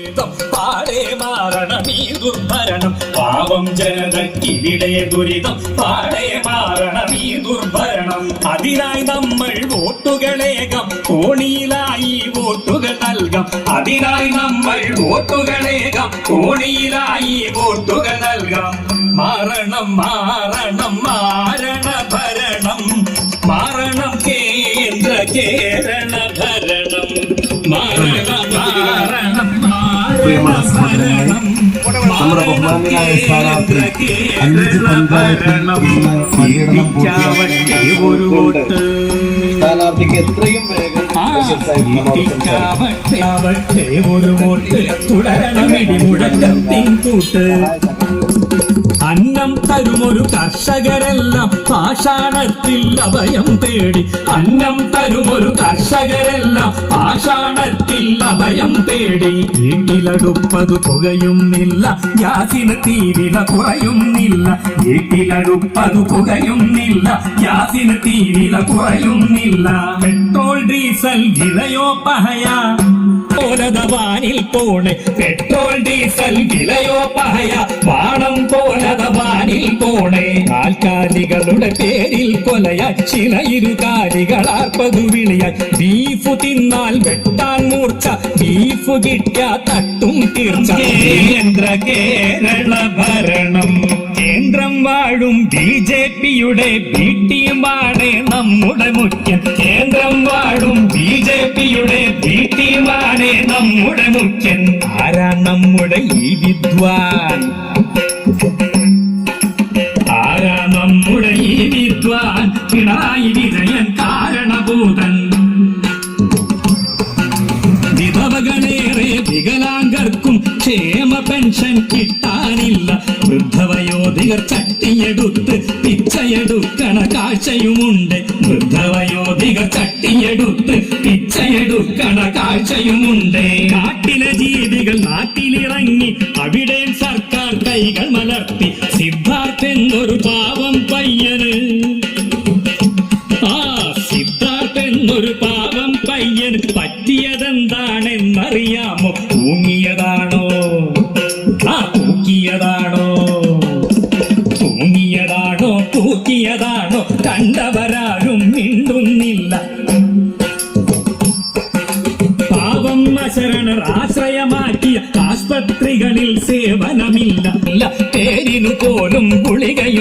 പാടെ മാറണം ഈ പാവം ജനതയ്ക്കിവിടെ ദുരിതം. പാടെ മാറണം ഈ അതിനായി നമ്മൾ വോട്ടുകളേകം കോണിയിലായി വോട്ടുകൾ നൽകാം. അതിനായി നമ്മൾ വോട്ടുകളേകം കോണിയിലായി വോട്ടുകൾ നൽകാം. മാറണം മാറണം മാരണ ഭരണം. മാറണം കേന്ദ്ര കേരള ഭരണം. മാറണം മാറണം. പ്രിയമുള്ള സഹോദരങ്ങളെ, നമ്മുടെ ബഹുമാന്യനായ സ്ഥാനാർത്ഥി അഞ്ച് പഞ്ചായത്തിൽ ഇന്ന് പര്യടനം പൂർത്തിയാക്കിക്കൊണ്ട് സ്ഥാനാർത്ഥിക്ക് എത്രയും വേഗം. ഒരു വോട്ട് തുടരണമിടി മുഴക്കത്തിൻ കൂട്ട് അന്നം തരുമൊരു കർഷകരെല്ലാം പാഷാണത്തിൽ അഭയം തേടി. അന്നം തരുമൊരു കർഷകരെല്ലാം പാഷാണത്തിൽ അഭയം തേടി. വീട്ടിലടുപ്പതു പുകയുന്നില്ല ഗ്യാസിന് തീവില കുറയുന്നില്ല. വീട്ടിലടുപ്പതു പുകയുന്നില്ല ഗ്യാസിന് തീവില കുറയുന്നില്ല. പെട്രോൾ ഡീസൽ വിലയോ പഹയാ. പോലതവാനിൽ പോണേ. പെട്രോൾ ഡീസൽ വിലയോ പഹയ വാണം പോലതവാനിൽ പോണേ. കാൽക്കാലികളുടെ പേരിൽ കൊലയ ചിലയിരുകാലികളാർപ്പതു വിളിയ ബീഫ് തിന്നാൽ വെട്ടാൻ മൂർച്ച ബീഫ് കിട്ടിയ തട്ടും തീർച്ച. കേന്ദ്ര കേരള ഭരണം കേന്ദ്രം വാഴും ബി ജെ പിയുടെ ബി ടീമാണ് നമ്മുടെ മുഖ്യൻ. കേന്ദ്രം വാഴും ബി ജെ നമ്മുടെ മുഖ്യൻ ആരാ നമ്മുടെ ഈ വിദ്വാൻ? ആരാ നമ്മുടെ ഈ വിദ്വാൻ? പിണറായി വിജയൻ കാരണഭൂതൻ. ക്ഷേമ പെൻഷൻ കിട്ടാനില്ല. വൃദ്ധവയോധികർ ചട്ടിയെടുത്ത് പിച്ചയെടുക്കണ കാഴ്ചയുമുണ്ട്. വൃദ്ധവയോധികർ ചട്ടിയെടുത്ത് പിച്ചയെടുക്കണ കാഴ്ചയുമുണ്ട്. കാട്ടിലെ ജീവികൾ നാട്ടിലിറങ്ങി അവിടെ സർക്കാർ കൈകൾ മലർത്തി. സിദ്ധാർത്ഥ് എന്നൊരു പാവം പയ്യന്. ആ സിദ്ധാർത്ഥ എന്നൊരു പാവം പയ്യന് പറ്റിയതെന്താണെന്നറിയാമോ? തൂങ്ങിയതാണോ തൂങ്ങിയതാണോ തൂക്കിയതാണോ കണ്ടവരാരും മിണ്ടുന്നില്ല. പാവം അശരണർ ആശ്രയമാക്കിയ ആസ്പത്രികളിൽ സേവനമില്ല. പേരിനു പോലും ഗുളികയും